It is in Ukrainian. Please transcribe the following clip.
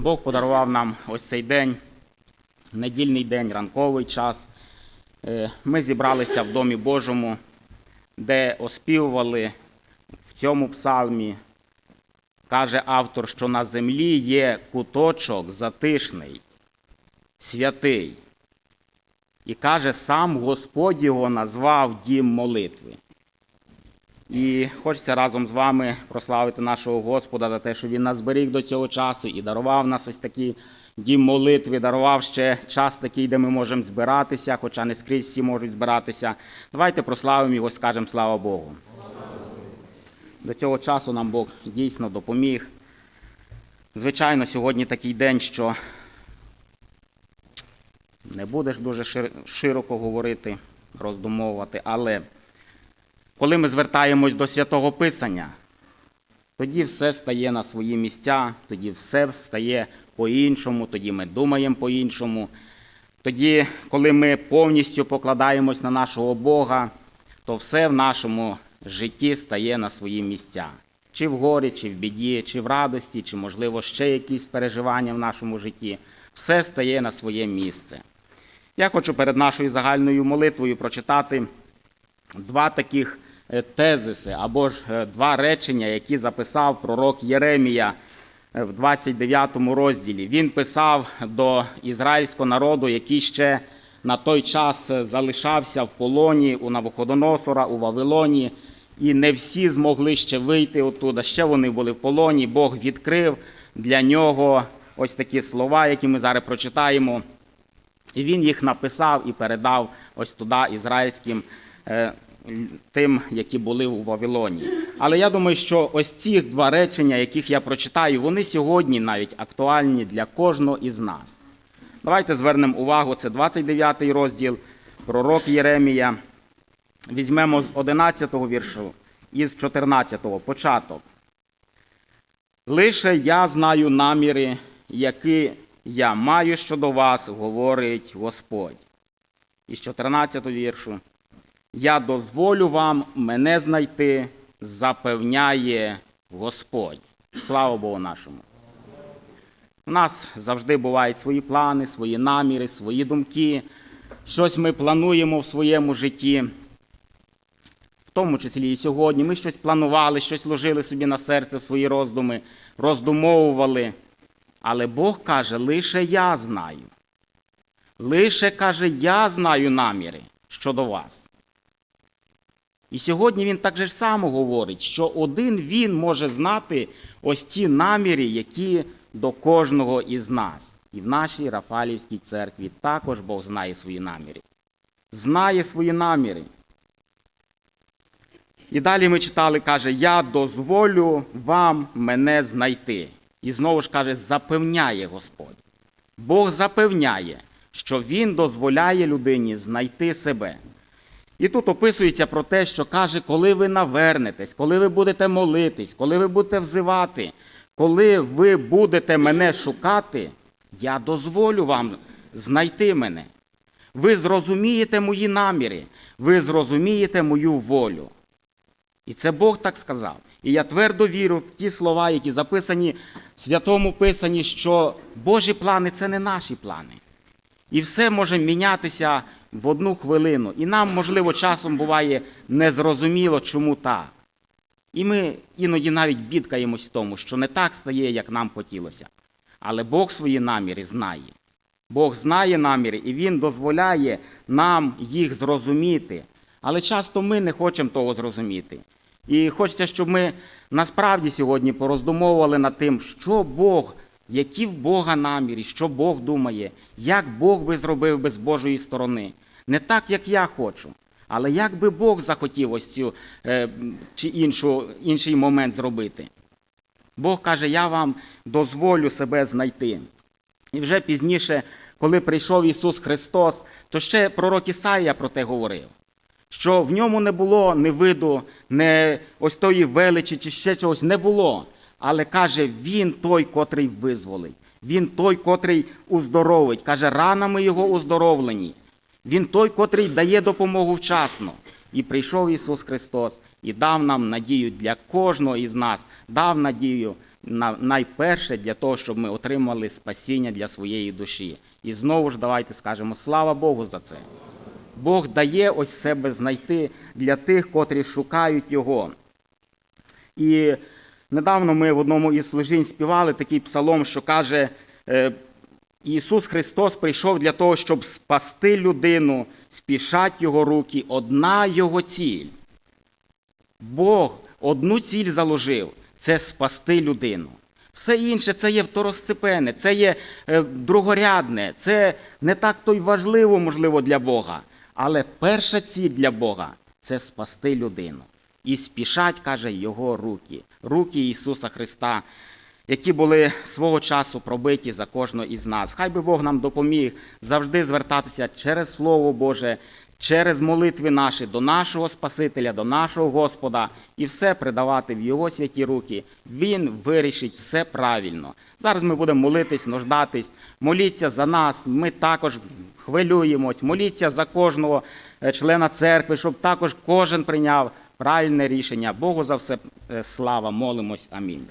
Бог подарував нам ось цей день, недільний день, ранковий час. Е, Ми зібралися в Домі Божому, де оспівували в цьому псалмі. Каже автор, що на землі є куточок затишний, святий. І каже, сам Господь його назвав дім молитви. І хочеться разом з вами прославити нашого Господа за те, що Він нас зберіг до цього часу і дарував нас ось такий дім молитви, дарував ще час такий, де ми можемо збиратися, хоча не скрізь всі можуть збиратися. Давайте прославимо його, скажемо слава Богу. До цього часу нам Бог дійсно допоміг. Звичайно, сьогодні такий день, що не будеш дуже широко говорити, роздумовувати, але коли ми звертаємось до святого Писання, тоді все стає на свої місця, тоді все стає по-іншому, тоді ми думаємо по-іншому. Тоді, коли ми повністю покладаємось на нашого Бога, то все в нашому житті стає на свої місця. Чи в горі, чи в біді, чи в радості, чи, можливо, ще якісь переживання в нашому житті. Все стає на своє місце. Я хочу перед нашою загальною молитвою прочитати два таких тезиси або ж е, два речення, які записав пророк Єремія е, в 29 розділі. Він писав до ізраїльського народу, який ще на той час е, залишався в полоні у Навуходоносора, у Вавилоні, і не всі змогли ще вийти оттуда. Ще вони були в полоні. Бог відкрив для нього ось такі слова, які ми зараз прочитаємо. І він їх написав і передав ось туди ізраїльським е, тим, які були у Вавилоні. Але я думаю, що ось ці два речення, яких я прочитаю, вони сьогодні навіть актуальні для кожного із нас. Давайте звернемо увагу, це 29 розділ, пророк Єремія. Візьмемо з 11 го віршу і з 14 го початок. Лише я знаю наміри, які я маю щодо вас, говорить Господь. Із 14 віршу. Я дозволю вам мене знайти, запевняє Господь. Слава Богу нашому. У нас завжди бувають свої плани, свої наміри, свої думки. Щось ми плануємо в своєму житті. В тому числі і сьогодні. Ми щось планували, щось ложили собі на серце в свої роздуми, роздумовували. Але Бог каже, лише я знаю. Лише каже, я знаю наміри щодо вас. І сьогодні він так же само говорить, що один він може знати ось ті наміри, які до кожного із нас. І в нашій Рафалівській церкві також Бог знає свої наміри. Знає свої наміри. І далі ми читали, каже, я дозволю вам мене знайти. І знову ж каже, запевняє Господь. Бог запевняє, що Він дозволяє людині знайти себе. І тут описується про те, що каже, коли ви навернетесь, коли ви будете молитись, коли ви будете взивати, коли ви будете мене шукати, я дозволю вам знайти мене. Ви зрозумієте мої наміри, ви зрозумієте мою волю. І це Бог так сказав. І я твердо вірю в ті слова, які записані в святому Писанні, що Божі плани це не наші плани. І все може мінятися в одну хвилину. І нам, можливо, часом буває незрозуміло, чому так. І ми іноді навіть бідкаємось в тому, що не так стає, як нам хотілося. Але Бог свої наміри знає. Бог знає наміри, і Він дозволяє нам їх зрозуміти. Але часто ми не хочемо того зрозуміти. І хочеться, щоб ми насправді сьогодні пороздумовували над тим, що Бог, які в Бога наміри, що Бог думає, як Бог би зробив би з Божої сторони. Не так, як я хочу, але як би Бог захотів ось цю е, чи іншу, інший момент зробити. Бог каже, я вам дозволю себе знайти. І вже пізніше, коли прийшов Ісус Христос, то ще пророк Ісаїя про те говорив що в ньому не було ні виду, не ось тої величі чи ще чогось не було. Але каже, він той, котрий визволить, він той, котрий уздоровить. Каже, ранами його уздоровлені. Він той, котрий дає допомогу вчасно. І прийшов Ісус Христос і дав нам надію для кожного із нас, дав надію на- найперше для того, щоб ми отримали спасіння для своєї душі. І знову ж давайте скажемо слава Богу за це. Бог дає ось себе знайти для тих, котрі шукають Його. І недавно ми в одному із служінь співали такий псалом, що каже: е, Ісус Христос прийшов для того, щоб спасти людину, спішать Його руки, одна Його ціль. Бог одну ціль заложив це спасти людину. Все інше це є второстепенне, це є е, другорядне, це не так то й важливо, можливо, для Бога. Але перша ціль для Бога це спасти людину. І спішать, каже, його руки, руки Ісуса Христа, які були свого часу пробиті за кожного із нас. Хай би Бог нам допоміг завжди звертатися через Слово Боже, через молитви наші до нашого Спасителя, до нашого Господа і все придавати в Його святі руки. Він вирішить все правильно. Зараз ми будемо молитись, нуждатись. Моліться за нас. Ми також хвилюємось. Моліться за кожного е, члена церкви, щоб також кожен прийняв правильне рішення. Богу за все е, слава. Молимось. Амінь.